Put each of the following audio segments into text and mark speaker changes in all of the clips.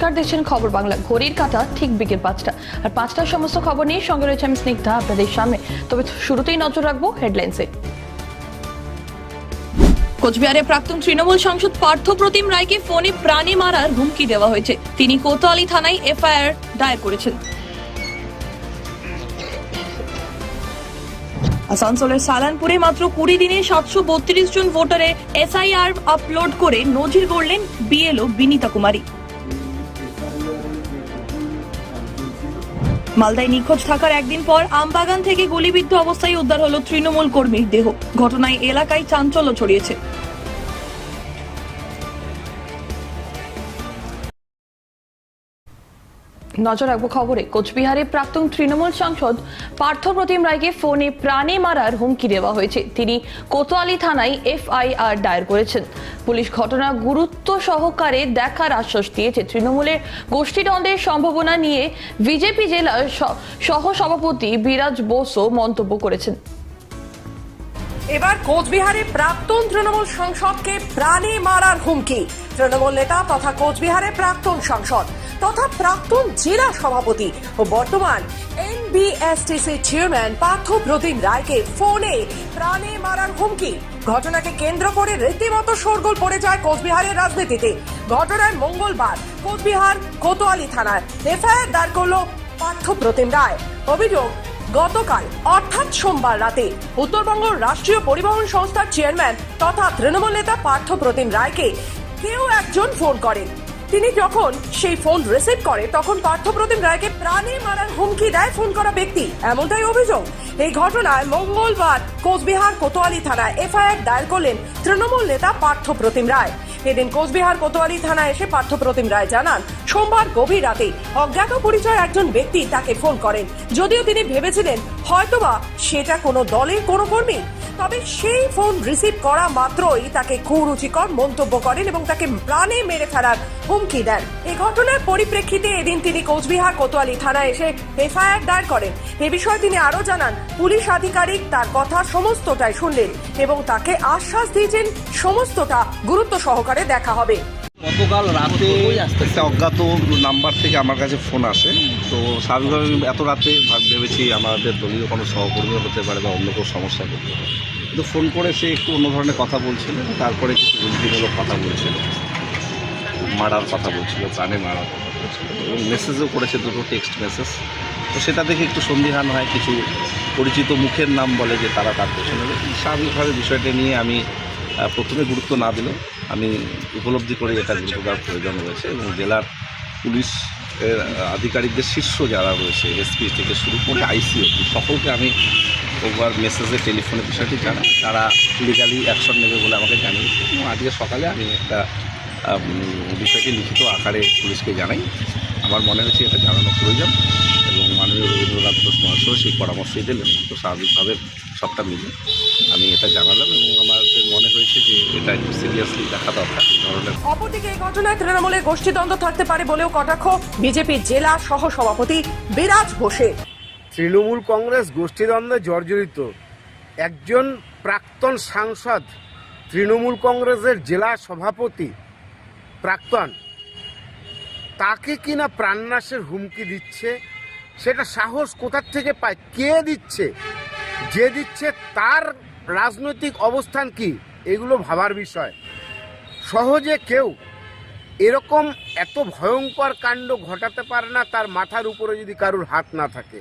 Speaker 1: নমস্কার, দেখছেন খবর বাংলা। ঘড়ির কাটা ঠিক বিকেল পাঁচটা। আর পাঁচটার সমস্ত খবর নিয়ে সঙ্গে রয়েছে আমি স্নিগ্ধা আপনাদের সামনে। তবে শুরুতেই নজর রাখব হেডলাইন্সে কোচবিহারে প্রাক্তন তৃণমূল সাংসদ পার্থ প্রতিম রায়কে ফোনে প্রাণে মারার হুমকি দেওয়া হয়েছে। তিনি কোতোয়ালি থানায় এফআইআর দায়ের করেছেন। আসানসোলের সালানপুরে মাত্র কুড়ি দিনে সাতশো বত্রিশ জন ভোটারে এসআইআর আপলোড করে নজির গড়লেন বিএলও বিনীতা কুমারী। মালদায় নিখোঁজ থাকার একদিন পর আমবাগান থেকে গুলিবিদ্ধ অবস্থায় উদ্ধার হলো তৃণমূল কর্মীর দেহ। ঘটনায় এলাকায় চাঞ্চল্য ছড়িয়েছে। নজর রাখব খবরে। কোচবিহারে প্রাক্তন তৃণমূল সাংসদ পার্থ প্রতিম রায়কে ফোনে প্রাণে মারার হুমকি দেওয়া হয়েছে। তিনি কোতোয়ালি থানায় এফআইআর দায়ের করেছেন। পুলিশ ঘটনা গুরুত্ব সহকারে দেখার আশ্বাস দিয়েছে। তৃণমূলের গোষ্ঠীদ্বন্দ্বের সম্ভাবনা নিয়ে বিজেপি জেলার সহসভাপতি বিরাজ বোসও মন্তব্য করেছেন।
Speaker 2: এবার কোচবিহারে প্রাক্তন তৃণমূল সাংসদকে প্রাণে মারার হুমকি। তৃণমূল নেতা তথা কোচবিহারে প্রাক্তন সাংসদ তথা প্রাক্তন জেলা সভাপতি ও বর্তমান এনবিএসটিসি চেয়ারম্যান পার্থ প্রতিম রায়কে ফোনে প্রাণে মারার হুমকি। ঘটনাকে কেন্দ্র করে রীতিমতো শোরগোল পড়ে যায় কোচবিহারের রাজনীতিতে। ঘটনায় মঙ্গলবার কোচবিহার কোতোয়ালি থানায় এফআইআর দায়ের করল পার্থ প্রতিম রায়। অভিযোগ, গতকাল অর্থাৎ সোমবার রাতে উত্তরবঙ্গ রাষ্ট্রীয় পরিবহন সংস্থার চেয়ারম্যান তথা তৃণমূল নেতা পার্থ প্রতিম রায়কে কেউ একজন ফোন করেন। তিনি যখন সেই ফোন রিসিভ করে, তখন পার্থ প্রতিম রায়কে প্রাণে মারার হুমকি দেয় ফোন করা ব্যক্তি। এমনটাই অভিযোগ। এই ঘটনায় মঙ্গলবার কোচবিহার কোতোয়ালি থানায় এফআইআর দায়ের করলেন তৃণমূল নেতা পার্থ প্রতিম রায়। এদিন কোচবিহার কোতোয়ালি থানায় এসে পার্থ প্রতিম রায় জানান, সোমবার গভীর রাতে অজ্ঞাত পরিচয় একজন ব্যক্তি তাকে ফোন করেন। যদিও তিনি ভেবেছিলেন হয়তোবা সেটা কোনো দলের কোনো কর্মী, তবে সেই ফোন রিসিভ করা মাত্রই তাকে কুরুচিকর মন্তব্য করেন এবং তাকে প্রাণে মেরে ফেলার হুমকি দেন। এই ঘটনার পরিপ্রেক্ষিতে এদিন তিনি কোচবিহার কোতোয়ালি থানায় এসে এফআইআর দায়ের করেন। এ বিষয়ে তিনি আরও জানান পুলিশ আধিকারিক তার কথা সমস্তটাই শুনলেন এবং তাকে আশ্বাস দিয়েছেন সমস্তটা গুরুত্ব সহকারে দেখা হবে।
Speaker 3: গতকাল রাতে একটা অজ্ঞাত নাম্বার থেকে আমার কাছে ফোন আসে। তো স্বাভাবিকভাবে আমি এত রাতে ভেবেছি আমাদের দলীয় কোনো সহকর্মী হতে পারে বা অন্য কোনো সমস্যা করতে পারে। কিন্তু ফোন করে সে একটু অন্য ধরনের কথা বলছিল তারপরে কিছু উদ্দিমূলক কথা বলছিল। মারার কথা বলছিল প্রাণে মারার কথা বলছিল। এবং মেসেজও করেছে দুটো টেক্সট মেসেজ তো সেটা দেখে একটু সন্দিহান হয়, কিছু পরিচিত মুখের নাম বলে যে তারা তার পেছনে। স্বাভাবিকভাবে বিষয়টা নিয়ে আমি প্রথমে গুরুত্ব না দিলেও আমি উপলব্ধি করে এটা গুরুত্ব দেওয়ার প্রয়োজন রয়েছে এবং জেলার পুলিশ আধিকারিকদের শীর্ষ যারা রয়েছে এসপি থেকে শুরু করে আইসিও সকলকে আমি ওভার মেসেজে টেলিফোনে বিষয়টি জানাই। তারা লিগালি অ্যাকশন নেবে বলে আমাকে জানিয়েছে। এবং আজকে সকালে আমি একটা বিষয়টি লিখিত আকারে পুলিশকে জানাই। আমার মনে হয়েছে এটা জানানো প্রয়োজন এবং মাননীয় রবীন্দ্রনাথ ঘোষ মহাশয় সেই পরামর্শই দিলেন। তো স্বাভাবিকভাবে সবটা মিলে আমি এটা জানালাম এবং আমাদের মনে হয়েছে যে এটা একটু সিরিয়াসলি দেখা দরকার
Speaker 2: অপরদিকে এই ঘটনায় তৃণমূলের গোষ্ঠীদ্বন্দ্ব থাকতে পারে বলেও কটাক্ষ বিজেপির জেলা সহ সভাপতি বিরাজ ঘোষের
Speaker 4: তৃণমূল কংগ্রেস গোষ্ঠীদ্বন্দ্বে জর্জরিত একজন প্রাক্তন সাংসদ তৃণমূল কংগ্রেসের জেলা সভাপতি প্রাক্তন। তাকে কিনা প্রাণনাশের হুমকি দিচ্ছে, সেটা সাহস কোথার থেকে পায়, কে দিচ্ছে? যে দিচ্ছে, তার রাজনৈতিক অবস্থান কি? এগুলো ভাবার বিষয়। সহজে কেউ এরকম এত ভয়ঙ্কর কাণ্ড ঘটাতে পারে না, তার মাথার উপরে যদি কারুর হাত না থাকে।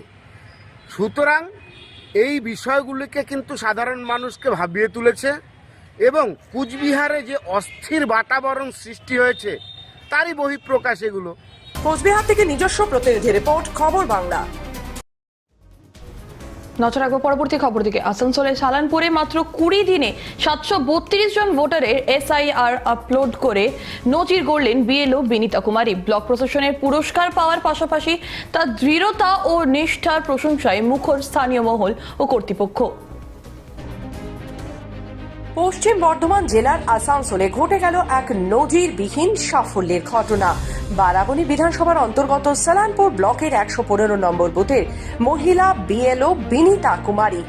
Speaker 4: সুতরাং এই বিষয়গুলিকে কিন্তু সাধারণ মানুষকে ভাবিয়ে তুলেছে। এবং কুচবিহারে যে অস্থির বাতাবরণ সৃষ্টি হয়েছে তারই বহিঃপ্রকাশ এগুলো।
Speaker 2: কোচবিহার থেকে নিজস্ব প্রতিনিধি রিপোর্ট খবর বাংলা।
Speaker 1: নজর রাখব পরবর্তী খবর দিকে। আসানসোলের সালানপুরে মাত্র কুড়ি দিনে সাতশো বত্রিশ জন ভোটারের এসআইআর আপলোড করে নজির গড়লেন বিএলও বিনীতা কুমারী। ব্লক প্রশাসনের পুরস্কার পাওয়ার পাশাপাশি তার দৃঢ়তা ও নিষ্ঠার প্রশংসায় মুখর স্থানীয় মহল ও কর্তৃপক্ষ।
Speaker 2: পশ্চিম বর্ধমান জেলার আসানসোলে ঘটে গেল এক নদীর বিহীন সাফল্যের ঘটনা। বারাবণী বিধানসভার অন্তর্গত সালানপুর ব্লকের একশো পনেরো নম্বর বুথের মহিলা বিএলও বিনীতা কুমারী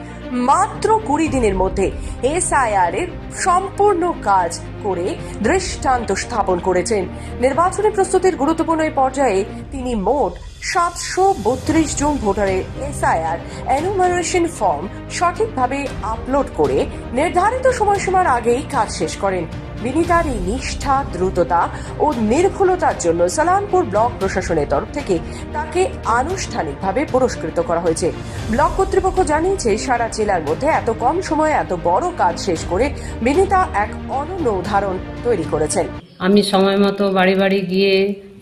Speaker 2: মাত্র কুড়ি দিনের মধ্যে এসআইআর এর সম্পূর্ণ কাজ করে দৃষ্টান্ত স্থাপন করেছেন। নির্বাচনী প্রস্তুতির গুরুত্বপূর্ণ এই পর্যায়ে তিনি মোট সাতশো বত্রিশ জন ভোটারের এসআইআর এনুমারেশন ফর্ম সঠিকভাবে আপলোড করে নির্ধারিত সময়সীমার আগেই কাজ শেষ করেন। বিনীতার এই নিষ্ঠা, দ্রুততা ও নির্ভুলতার জন্য সালানপুর ব্লক প্রশাসনের তরফ থেকে তাকে আনুষ্ঠানিকভাবে পুরস্কৃত করা হয়েছে। ব্লক কর্তৃপক্ষ জানিয়েছে, সারা জেলার মধ্যে এত কম সময়ে এত বড় কাজ শেষ করে বিনীতা এক অনন্য উদাহরণ তৈরি করেছেন।
Speaker 5: আমি সময় মতো বাড়ি বাড়ি গিয়ে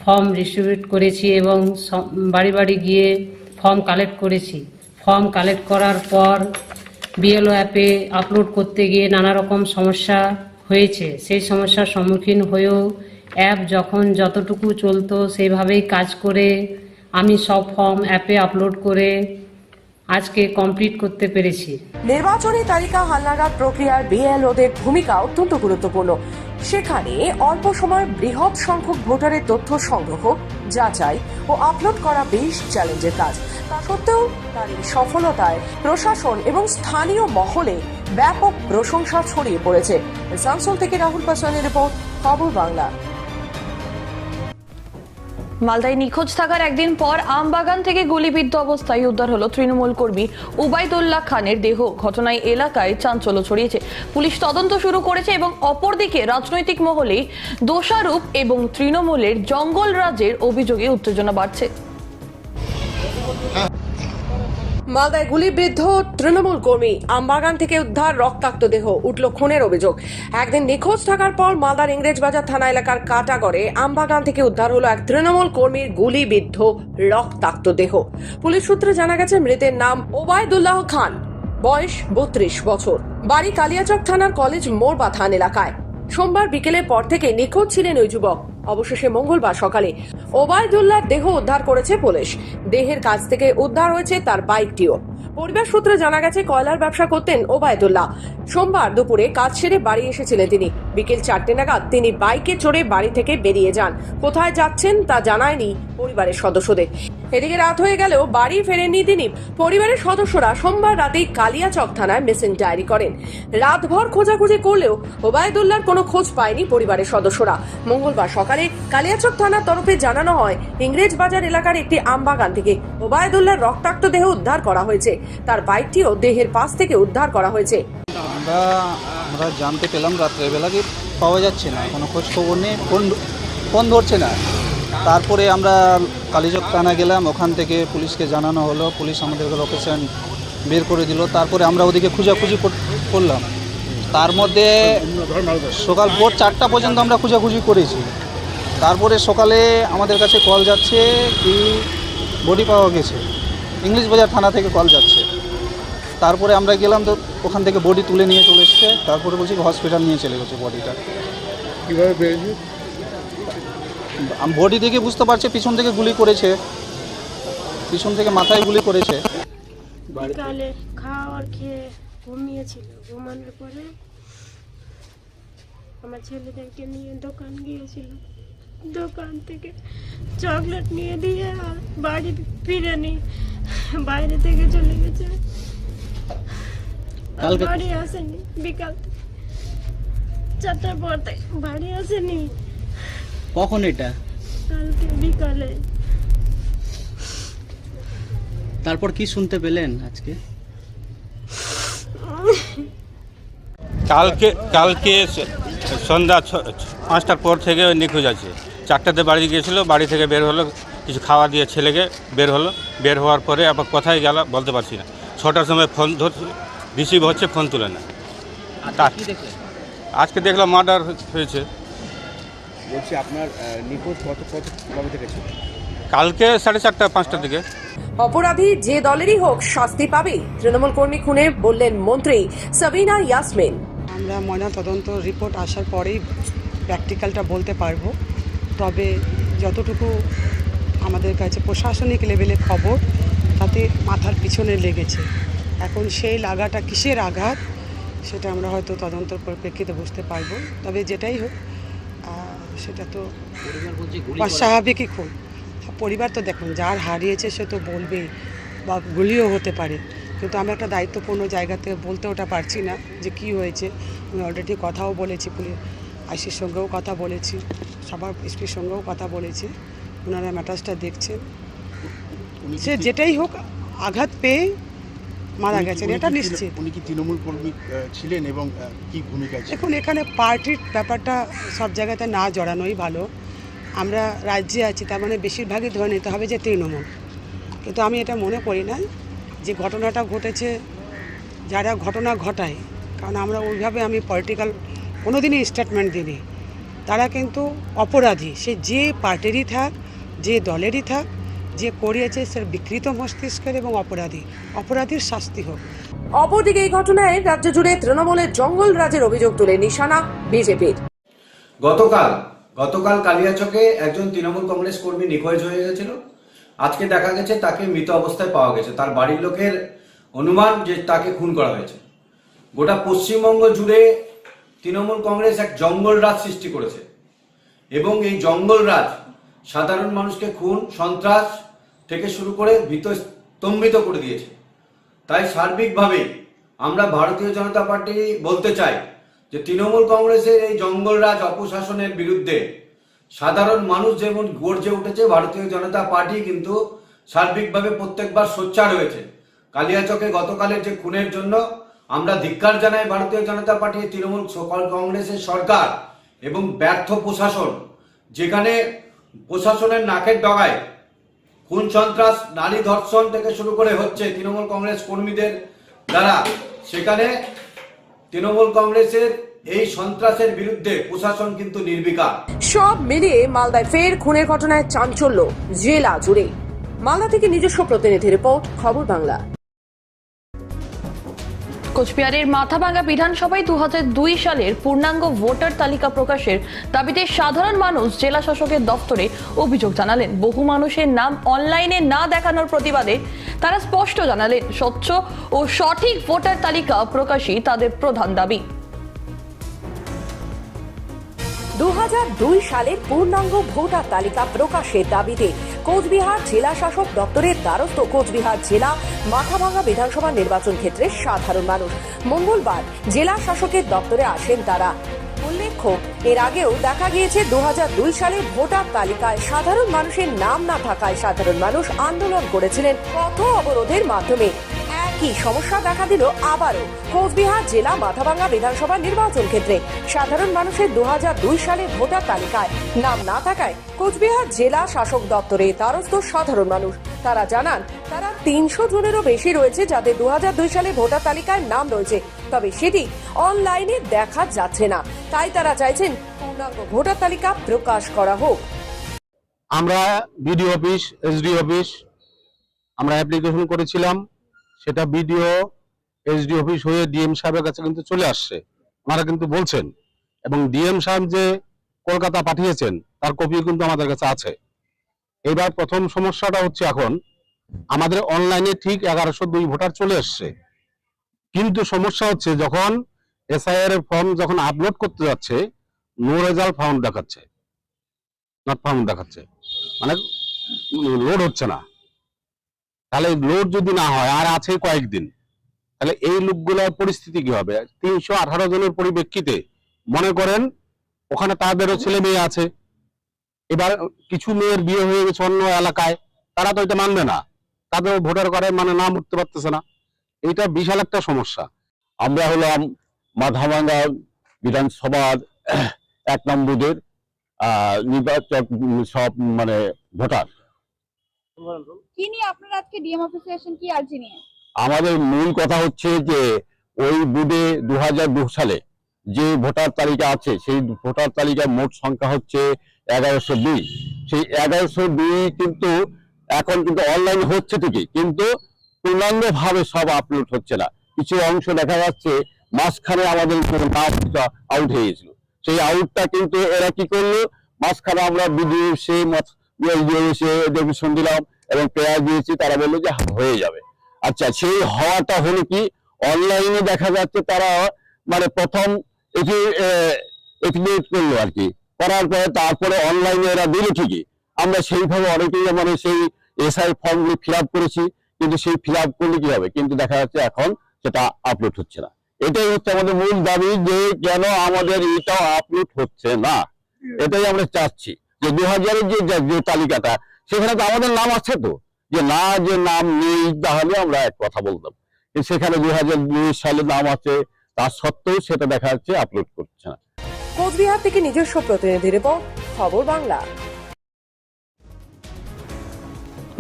Speaker 5: ফর্ম ডিস্ট্রিবিউট করেছি এবং বাড়ি বাড়ি গিয়ে ফর্ম কালেক্ট করেছি। ফর্ম কালেক্ট করার পর বিএলও অ্যাপে আপলোড করতে গিয়ে নানা রকম সমস্যা হয়েছে। সেই সমস্যার সম্মুখীন হয়েও অ্যাপ যখন যতটুকু চলতো সেইভাবেই কাজ করে আমি সব ফর্ম অ্যাপে আপলোড করে আজকে কমপ্লিট করতে পেরেছি।
Speaker 2: নির্বাচনী তালিকা হালনাগাদ প্রক্রিয়ার বিএলওদের ভূমিকা অত্যন্ত গুরুত্বপূর্ণ। সেখানে অল্প সময় বৃহৎ সংখ্যক ভোটারের তথ্য সংগ্রহ, যাচাই ও আপলোড করা বেশ চ্যালেঞ্জের কাজ। তা সত্ত্বেও তার সফলতায় প্রশাসন এবং স্থানীয় মহলে ব্যাপক প্রশংসা ছড়িয়ে পড়েছে। আসানসোল থেকে রাহুল পাসওয়ানের রিপোর্ট, খবর বাংলা।
Speaker 1: মালদায় নিখোঁজ থাকার একদিন পর আমবাগান থেকে গুলিবিদ্ধ অবস্থায় উদ্ধার হলো তৃণমূল কর্মী উবায়দুল্লাহ খানের দেহ। ঘটনায় এলাকায় চাঞ্চল্য ছড়িয়েছে। পুলিশ তদন্ত শুরু করেছে এবং অপরদিকে রাজনৈতিক মহলে দোষারূপ এবং তৃণমূলের জঙ্গল রাজের অভিযোগে উত্তেজনা বাড়ছে।
Speaker 2: মালদায় গুলিবিদ্ধ তৃণমূল কর্মী আমবাগান থেকে উদ্ধার রক্তাক্ত দেহ, উঠল খুনের অভিযোগ। একদিন নিখোঁজ থাকার পর মালদার ইংরেজবাজার থানা এলাকার কাটাগড়ে আমবাগান থেকে উদ্ধার হলো এক তৃণমূল কর্মীর গুলিবিদ্ধ রক্তাক্ত দেহ। পুলিশ সূত্রে জানা গেছে, মৃতের নাম ওবায়দুল্লাহ খান। বয়স বত্রিশ বছর। বাড়ি কালিয়াচক থানার কলেজ মোরবাথান এলাকায়। সোমবার বিকেলের পর থেকে নিখোঁজ ছিলেন ওই যুবক। অবশেষে মঙ্গলবার সকালে ওবায়দুল্লার দেহ উদ্ধার করেছে পুলিশ। দেহের কাছ থেকে উদ্ধার হয়েছে তার বাইকটিও। পরিবার সূত্রে জানা গেছে, কয়লার ব্যবসা করতেন ওবায়দুল্লাহ। সোমবার দুপুরে কাজ সেরে বাড়ি এসেছিলেন তিনি। বিকেল চারটে নাগাদ তিনি বাইকে চড়ে বাড়ি থেকে বেরিয়ে যান। কোথায় যাচ্ছেন তা জানায়নি পরিবারের সদস্যদের। এদিকে রাত হয়ে গেলেও বাড়ি ফেরেননি তিনি পরিবারের সদস্যরা সোমবার রাতেই কালিয়াচক থানায় মিসিং ডায়েরি করেন। রাতভর খোঁজাখুঁজি করলেও ওবায়দুল্লার কোনো খোঁজ পায়নি পরিবারের সদস্যরা। মঙ্গলবার সকালে কালিয়াচক থানার তরফে জানানো হয়, ইংরেজ বাজার এলাকার একটি আমবাগান থেকে ওবায়দুল্লাহর রক্তাক্ত দেহ উদ্ধার করা হয়েছে। তার বাইকটিও দেহের পাশ থেকে উদ্ধার করা হয়েছে।
Speaker 6: আমরা আমরা জানতে পেলাম রাত্রেবেলা পাওয়া যাচ্ছে না, কোনো খোঁজ খবর নেই, ফোন ফোন ধরছে না। তারপরে আমরা কালীচক থানা গেলাম, ওখান থেকে পুলিশকে জানানো হলো। পুলিশ আমাদেরকে লোকেশন বের করে দিল। তারপরে আমরা ওদিকে খোঁজাখুঁজি কর- করলাম। তার মধ্যে সকাল ভোর চারটা পর্যন্ত আমরা খোঁজাখুঁজি করেছি। তারপরে সকালে আমাদের কাছে কল যাচ্ছে কি বডি পাওয়া গেছে। ইংলিশ বাজার থানা থেকে কল যাচ্ছে। তারপরে আমরা গেলাম তো ওখান থেকে বডি তুলে নিয়ে চলে এসছে। তারপরে বলছি হসপিটাল নিয়ে চলে গেছে বডিটা
Speaker 4: কীভাবে পেয়েছি?
Speaker 6: বডি দেখে বুঝতে পারছে পিছন থেকে গুলি করেছে। পিছন থেকে মাথায় গুলি করেছে।
Speaker 7: বিকালে খাওয়ার খেয়ে ঘুমিয়েছিল। ঘুমানোর পরে আমার ছেলেদেরকে নিয়ে দোকান গিয়েছিল। দোকান থেকে চকলেট নিয়ে দিয়ে আর বাড়ি ফিরেনি। বাইরে থেকে চলে গেছে। বাড়ি আসেনি বিকাল। চারটার পর থেকে বাড়ি আসেনি।
Speaker 8: কখন এটা?
Speaker 7: কালকে বিকালে।
Speaker 8: তারপর কি শুনতে পেলেন আজকে?
Speaker 9: কালকে কালকে সন্ধ্যা ছ- পাঁচটার পর থেকে ওই নিখোঁজ আছে। চারটাতে বাড়ি গিয়েছিল বাড়ি থেকে বের হলো কিছু খাওয়া দিয়ে ছেলেকে বের হলো। বের হওয়ার পরে আবার কোথায় গেল বলতে পারছি না। ছটার সময় ফোন ধরছি রিসিভ হচ্ছে ফোন তুলে না। আজকে দেখলাম মার্ডার হয়েছে।
Speaker 4: বলছি আপনার নিখোঁজ কত কত কবে থেকে ছিল?
Speaker 9: কালকে সাড়ে চারটা পাঁচটার দিকে।
Speaker 2: অপরাধী যে দলেরই হোক শাস্তি পাবে তৃণমূল কর্মী খুনে বললেন মন্ত্রী সাবিনা ইয়াসমিন।
Speaker 10: আমরা ময়না তদন্ত রিপোর্ট আসার পরেই প্র্যাকটিক্যালটা বলতে পারব। তবে যতটুকু আমাদের কাছে প্রশাসনিক লেভেলে খবর তাতে মাথার পিছনে লেগেছে। এখন সেই লাগাটা কিসের আঘাত সেটা আমরা হয়তো তদন্তর পরিপ্রেক্ষিতে বুঝতে পারব। তবে যেটাই হোক সেটা তো অস্বাভাবিকই খুন পরিবার তো দেখুন যার হারিয়েছে সে তো বলবেই বা গুলিও হতে পারে। কিন্তু আমি একটা দায়িত্বপূর্ণ জায়গাতে বলতে ওটা পারছি না যে কি হয়েছে। আমি অলরেডি কথাও বলেছি পুলিশ আইসির সঙ্গেও কথা বলেছি সবার এসপির সঙ্গেও কথা বলেছি ওনারা ম্যাটার্সটা দেখছেন। সে যেটাই হোক আঘাত পেয়ে মারা গেছেন এটা নিশ্চিত।
Speaker 11: উনি কি তৃণমূল কর্মী ছিলেন এবং কি ভূমিকা
Speaker 10: দেখুন এখানে পার্টির ব্যাপারটা সব জায়গাতে না জড়ানোই ভালো। আমরা রাজ্যে আছি তার মানে বেশিরভাগই ধরে নিতে হবে যে তৃণমূল। কিন্তু আমি এটা মনে করি না যে ঘটনাটা ঘটেছে যারা ঘটনা ঘটায় কারণ আমরা ওইভাবে আমি পলিটিক্যাল কোনোদিনই স্টেটমেন্ট দিইনি। তারা কিন্তু অপরাধী সে যে পার্টিরই থাক যে দলেরই থাক যে করিয়েছে সে বিকৃত মস্তিষ্কের এবং অপরাধী। অপরাধীর শাস্তি হোক।
Speaker 2: অপরদিকে এই ঘটনায় রাজ্য জুড়ে তৃণমূলের জঙ্গল রাজের অভিযোগ তুলে নিশানা বিজেপির।
Speaker 12: গতকাল গতকাল কালিয়াচকে একজন তৃণমূল কংগ্রেস কর্মী নিখোঁজ হয়ে গেছিল। আজকে দেখা গেছে তাকে মৃত অবস্থায় পাওয়া গেছে। তার বাড়ির লোকের অনুমান যে তাকে খুন করা হয়েছে। গোটা পশ্চিমবঙ্গ জুড়ে তৃণমূল কংগ্রেস এক জঙ্গল রাজ সৃষ্টি করেছে। এবং এই জঙ্গল রাজ সাধারণ মানুষকে খুন সন্ত্রাস থেকে শুরু করে ভীত স্তম্ভিত করে দিয়েছে। তাই সার্বিকভাবে আমরা ভারতীয় জনতা পার্টি বলতে চাই যে তৃণমূল কংগ্রেসের এই জঙ্গলরাজ অপশাসনের বিরুদ্ধে সাধারণ মানুষ যেমন গর্জে উঠেছে, ভারতীয় জনতা পার্টি কিন্তু সার্বিকভাবে প্রত্যেকবার সোচ্চার হয়েছে। কালিয়াচকে গতকালের যে খুনের জন্য আমরা ধিক্কার জানাই ভারতীয় জনতা পার্টি, তৃণমূল সকল কংগ্রেসের সরকার এবং ব্যর্থ প্রশাসন, যেখানে প্রশাসনের নাকের ডগায় খুন সন্ত্রাস, নারী ধর্ষণ থেকে শুরু করে হচ্ছে তৃণমূল কংগ্রেস কর্মীদের দ্বারা। সেখানে তৃণমূল কংগ্রেসের এই সন্ত্রাসের বিরুদ্ধে প্রশাসন কিন্তু নির্বিকার।
Speaker 2: সব মিলিয়ে মালদায় ফের খুনের ঘটনায় চাঞ্চল্য, জেলা জুড়ে মালদা থেকে নিজস্ব প্রতিনিধি রিপোর্ট, খবর বাংলা।
Speaker 1: কোচবিহারের মাথাভাঙ্গা বিধানসভায় হাজার দুই সালের পূর্ণাঙ্গ ভোটার তালিকা প্রকাশের দাবিতে সাধারণ মানুষ জেলা শাসকের দপ্তরে অভিযোগ জানালেন। বহু মানুষের নাম অনলাইনে না দেখানোর প্রতিবাদে তারা স্পষ্ট জানালেন, স্বচ্ছ ও সঠিক ভোটার তালিকা প্রকাশই তাদের প্রধান দাবি।
Speaker 2: সালের পূর্ণাঙ্গ ভোটার তালিকা প্রকাশের দাবিতে কোচবিহার জেলা শাসক দপ্তরের দ্বারস্থ কোচবিহার জেলা মাথাভাঙ্গা বিধানসভা নির্বাচন ক্ষেত্রে সাধারণ মানুষ। মঙ্গলবার জেলা শাসকের দপ্তরে আসেন তারা। উল্লেখ্য, এর আগেও দেখা গিয়েছে দু হাজার দুই সালে ভোটার তালিকায় সাধারণ মানুষের নাম না থাকায় সাধারণ মানুষ আন্দোলন করেছিলেন পথ অবরোধের মাধ্যমে। একই সমস্যা দেখা দিল আবারও? কোচবিহার জেলা মাথাভাঙ্গা বিধানসভা নির্বাচন ক্ষেত্রে। সাধারণ মানুষের দুহাজার দুই সালে ভোটার তালিকায়। নাম না থাকায় কোচবিহার জেলা শাসক দপ্তরে দ্বারস্থ সাধারণ মানুষ। তারা জানান, তারা তিনশো জনেরও বেশি রয়েছে যাদের দুহাজার দুই সালে ভোটার তালিকায় নাম রয়েছে। তবে সেটি অনলাইনে দেখা যাচ্ছে না। তাই তারা চাইছেন পূর্ণাঙ্গ ভোটার তালিকা প্রকাশ করা হোক।
Speaker 11: আমরা বিডিও অফিস এসডি অফিস, আমরা অ্যাপ্লিকেশন করেছিলাম। সেটা বিডিও, এসডি অফিস হয়ে ডিএম সাহেবের কাছে কিন্তু চলে আসছে। ওনারা কিন্তু বলছেন, এবং ডিএম সাহেব যে কলকাতা পাঠিয়েছেন, তার কপি কিন্তু আমাদের কাছে আছে। এবার প্রথম সমস্যাটা হচ্ছে এখন, আমাদের অনলাইনে ঠিক এগারোশো দুই ভোটার চলে এসছে। কিন্তু সমস্যা হচ্ছে যখন এসআইআর এর ফর্ম যখন আপলোড করতে যাচ্ছে, নো রেজাল্ট ফাউন্ড দেখাচ্ছে। নট ফাউন্ড দেখাচ্ছে। মানে লোড হচ্ছে না। তাহলে লোড যদি না হয়, আর আছে কয়েকদিন, তাহলে এই লোকগুলোর পরিস্থিতি কি হবে? তিনশো আঠারো জনের পরিপ্রেক্ষিতে মনে করেন ওখানে তাদেরও ছেলে মেয়ে আছে। এবার কিছু মেয়ের বিয়ে হয়ে গেছে অন্য এলাকায়, তারা তো এটা মানবে না। তাদের ভোটার করে মানে নাম উঠতে পারতেছে না। এটা বিশাল একটা সমস্যা।
Speaker 13: আমরা হলাম মাথাভাঙ্গা বিধানসভার এক নম্বরের নির্বাচক সব মানে ভোটার।
Speaker 7: কি নিয়ে আপনারা আজকে ডিএম অফিসে এসেছেন কি আর্জি নিয়ে?
Speaker 13: আমাদের মূল কথা হচ্ছে যে ওই বুথে দু সালে যে ভোটার তালিকা আছে সেই ভোটার তালিকার মোট সংখ্যা হচ্ছে এগারোশো দুই। সেই এগারোশো দুই কিন্তু এখন কিন্তু অনলাইন হচ্ছে ঠিকই কিন্তু পূর্ণাঙ্গ ভাবে সব আপলোড হচ্ছে না। কিছু অংশ দেখা যাচ্ছে মাঝখানে আমাদের আউট হয়ে গেছিল। সেই আউটটা কিন্তু এরা কি করল? মাঝখানে আমরা ভিডিও সে এসে ডেভিশন দিলাম এবং প্রেয়ার দিয়েছি তারা বলল যে হয়ে যাবে। আচ্ছা সেই হওয়াটা হলো কি? অনলাইনে দেখা যাচ্ছে তারা মানে প্রথম এটি করল আর কি। করার পরে তারপরে অনলাইনে এরা দিল ঠিকই। আমরা সেইভাবে অনেকেই মানে সেই এসআই ফর্মগুলি ফিল আপ করেছি কিন্তু সেই ফিল আপ করলে কি হবে? কিন্তু দেখা যাচ্ছে এখন সেটা আপলোড হচ্ছে না। এটাই হচ্ছে আমাদের মূল দাবি যে কেন আমাদের এটাও আপলোড হচ্ছে না। এটাই আমরা চাচ্ছি। যে দু হাজারের যে যে- তালিকাটা, সেখানে তো আমাদের নাম আছে তো। যে না, যে নাম নেই, তাহলে আমরা এক কথা বলতাম সেখানে দু হাজার উনিশ সালে নাম আছে, তার সত্ত্বেও সেটা দেখা যাচ্ছে আপলোড করছে না।
Speaker 2: কোচবিহার থেকে নিজস্ব প্রতিনিধি রিপোর্ট, খবর বাংলা।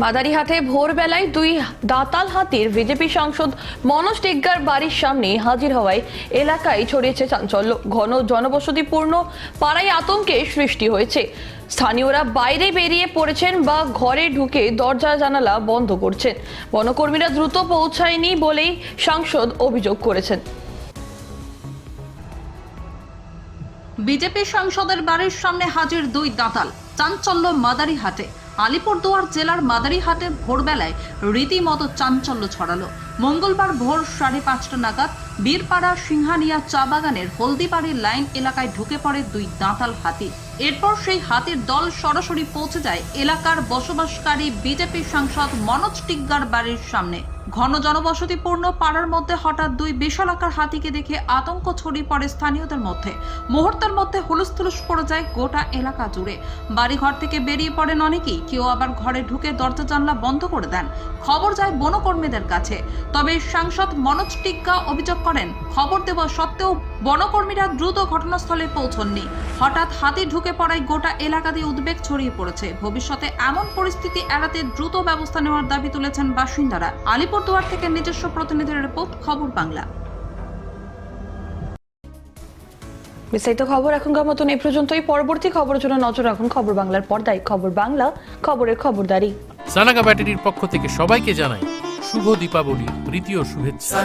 Speaker 1: মাদারিহাটে ভোরবেলায় দুই দাতাল হাতির বিজেপি সাংসদ মনোজ টিগ্গার বাড়ির সামনে হাজির হওয়ায় এলাকায় ছড়িয়েছে চাঞ্চল্য। ঘন জনবসতিপূর্ণ পাড়ায় আতঙ্কে সৃষ্টি হয়েছে। স্থানীয়রা বাইরে বেরিয়ে পড়েছেন বা ঘরে ঢুকে দরজা জানালা বন্ধ করছেন। বনকর্মীরা দ্রুত পৌঁছায়নি বলেই সাংসদ অভিযোগ করেছেন।
Speaker 14: বিজেপি সাংসদের বাড়ির সামনে হাজির দুই দাঁতাল। চাঞ্চল্য মাদারিহাটে আলিপুরদুয়ার জেলার মাদারিহাটে ভোরবেলায় রীতিমতো চাঞ্চল্য ছড়ালো। মঙ্গলবার ভোর সাড়ে পাঁচটা নাগাদ বীরপাড়া সিংহানিয়া চা বাগানের হলদিবাড়ি লাইন এলাকায় ঢুকে পড়ে দুই দাঁতাল হাতি। এরপর সেই হাতির দল সরাসরি পৌঁছে যায় এলাকার বসবাসকারী বিজেপি সাংসদ মনোজ টিগ্গার বাড়ির সামনে। ঘন জনবসতিপূর্ণ পাড়ার মধ্যে হঠাৎ দুই বিশাল আকার হাতিকে দেখে আতঙ্ক ছড়িয়ে পড়ে স্থানীয়দের মধ্যে। মুহূর্তের মধ্যে হুলুস থুলুস পড়ে যায় গোটা এলাকা জুড়ে। বাড়িঘর থেকে বেরিয়ে পড়েন অনেকেই, কেউ আবার ঘরে ঢুকে দরজা জানলা বন্ধ করে দেন। খবর যায় বনকর্মীদের কাছে। তবে সাংসদ মনোজ টিক্কা অভিযোগ করেন খবর দেওয়া সত্ত্বেও বনকর্মীরা দ্রুত ঘটনাস্থলে পৌঁছননি। হঠাৎ হাতি ঢুকে পড়ায় গোটা এলাকাতে উদ্বেগ ছড়িয়ে পড়েছে। ভবিষ্যতে এমন পরিস্থিতি এড়াতে দ্রুত ব্যবস্থা নেওয়ার দাবি তুলেছেন বাসিন্দারা। আলিপুরদুয়ার থেকে নিজস্ব প্রতিনিধির রিপোর্ট খবর বাংলা।
Speaker 1: বিস্তারিত খবর এখনকার মতন এই পর্যন্তই। পরবর্তী খবরের জন্য নজর রাখুন খবর বাংলার পর্দায়। খবর বাংলা খবরের খবরদারি।
Speaker 15: সানাগা ব্যাটারির পক্ষ থেকে সবাইকে জানাই শুভ দীপাবলি প্রীতি ও শুভেচ্ছা।